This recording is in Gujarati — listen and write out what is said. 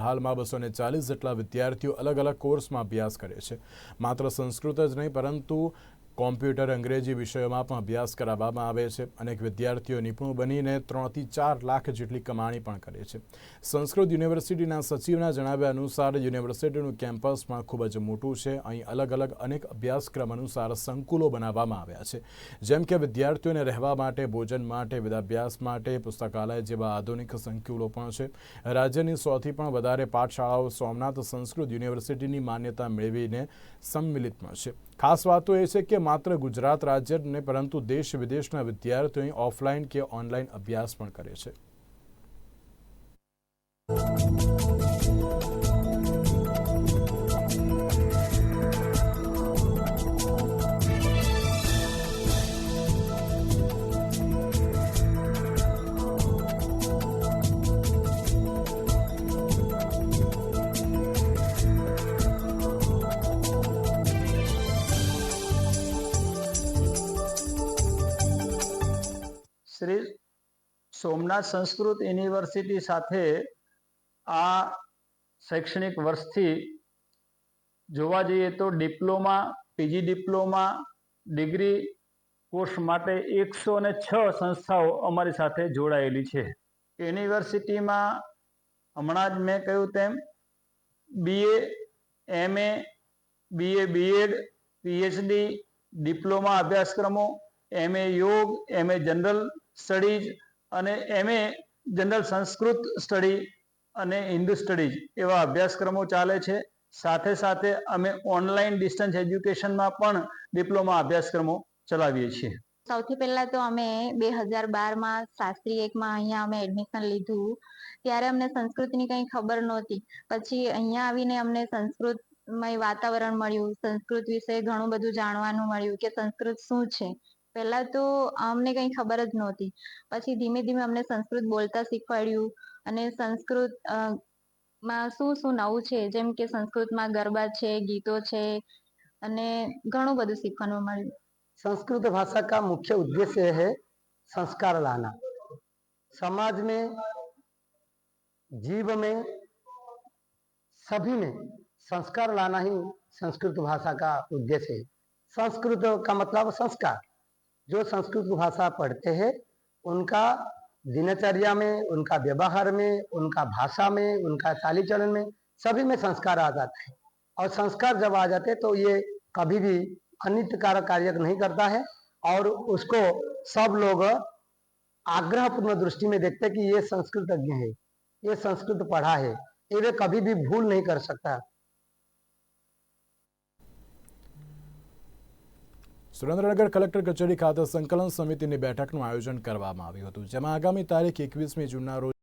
હાલમાં બસો ને ચાલીસ જેટલા વિદ્યાર્થીઓ અલગ અલગ કોર્સમાં અભ્યાસ કરે છે. માત્ર સંસ્કૃત જ નહીં, પરંતુ કોમ્પ્યુટર અંગ્રેજી વિષયોમાં પણ અભ્યાસ કરાવવામાં આવે છે. અનેક વિદ્યાર્થીઓ નિપુણ બનીને ત્રણથી ચાર લાખ જેટલી કમાણી પણ કરે છે. સંસ્કૃત યુનિવર્સિટીના સચિવના જણાવ્યા અનુસાર યુનિવર્સિટીનું કેમ્પસ પણ ખૂબ જ મોટું છે. અહીં અલગ અલગ અનેક અભ્યાસક્રમ અનુસાર સંકુલો બનાવવામાં આવ્યા છે. જેમ કે વિદ્યાર્થીઓને રહેવા માટે, ભોજન માટે, વિદ્યાભ્યાસ માટે, પુસ્તકાલય જેવા આધુનિક સંકુલો પણ છે. રાજ્યની સૌથી પણ વધારે પાઠશાળાઓ સોમનાથ સંસ્કૃત યુનિવર્સિટીની માન્યતા મેળવીને સંમિલિત પણ છે. ખાસ વાતો એ છે કે માત્ર ગુજરાત રાજ્ય ને પરંતુ દેશ વિદેશના વિદ્યાર્થીઓ ઓફલાઈન કે ઓનલાઈન અભ્યાસ પણ કરે છે. શ્રી સોમનાથ સંસ્કૃત યુનિવર્સિટી સાથે આ શૈક્ષણિક વર્ષથી જોવા જઈએ તો diploma, PG diploma, degree course માટે એકસો ને છ સંસ્થાઓ અમારી સાથે જોડાયેલી છે. યુનિવર્સિટીમાં હમણાં જ મેં કહ્યું તેમ BA MA BA BEd PhD diploma અભ્યાસક્રમો MA yoga MA general studies અને એમએ જનરલ સંસ્કૃત સ્ટડી અને હિન્દુ સ્ટડીઝ એવા અભ્યાસક્રમો ચાલે છે. સાથે સાથે અમે ઓનલાઈન ડિસ્ટન્સ એજ્યુકેશનમાં પણ ડિપ્લોમા અભ્યાસક્રમો ચલાવીએ છીએ. સૌથી પહેલા તો અમે બે હજાર બારમાં શાસ્ત્રી એકમાં અહીંયા અમે એડમિશન લીધું. ત્યારે અમને સંસ્કૃતની કંઈ ખબર નહોતી. પછી અહીંયા આવીને અમને સંસ્કૃતમય વાતાવરણ મળ્યું. સંસ્કૃત વિશે ઘણું બધું જાણવાનું મળ્યું કે સંસ્કૃત શું છે. પહેલા તો અમને કંઈ ખબર જ નહોતી પછી ધીમે ધીમે અમને સંસ્કૃત બોલતા શીખવાડ્યું અને સંસ્કૃત અ, માં શું શું નવું છે જેમ કે સંસ્કૃતમાં ગરબા છે ગીતો છે અને ઘણું બધું શીખવાનું મળ્યું संस्कृत भाषा का मुख्य उद्देश्य है संस्कार लाना समाज में जीव में सभी में संस्कार लाना ही संस्कृत भाषा का उद्देश्य है संस्कृत का मतलब संस्कार जो संस्कृत भाषा पढ़ते हैं, उनका दिनचर्या में, उनका व्यवहार में, उनका भाषा में, उनका चाली चलन में सभी में संस्कार आ जाता है। और संस्कार जब आ जाते तो ये कभी भी अनित्यकारक कार्य नहीं करता है और उसको सब लोग आग्रहपूर्ण दृष्टि में देखते कि ये संस्कृतज्ञ है, ये संस्कृत पढ़ा है, ये कभी भी भूल नहीं कर सकता। સુરેન્દ્રનગર કલેક્ટર કચેરી ખાતે સંકલન સમિતિની બેઠકનું આયોજન કરવામાં આવ્યું હતું, જેમાં આગામી તારીખ એકવીસમી જૂનના રોજ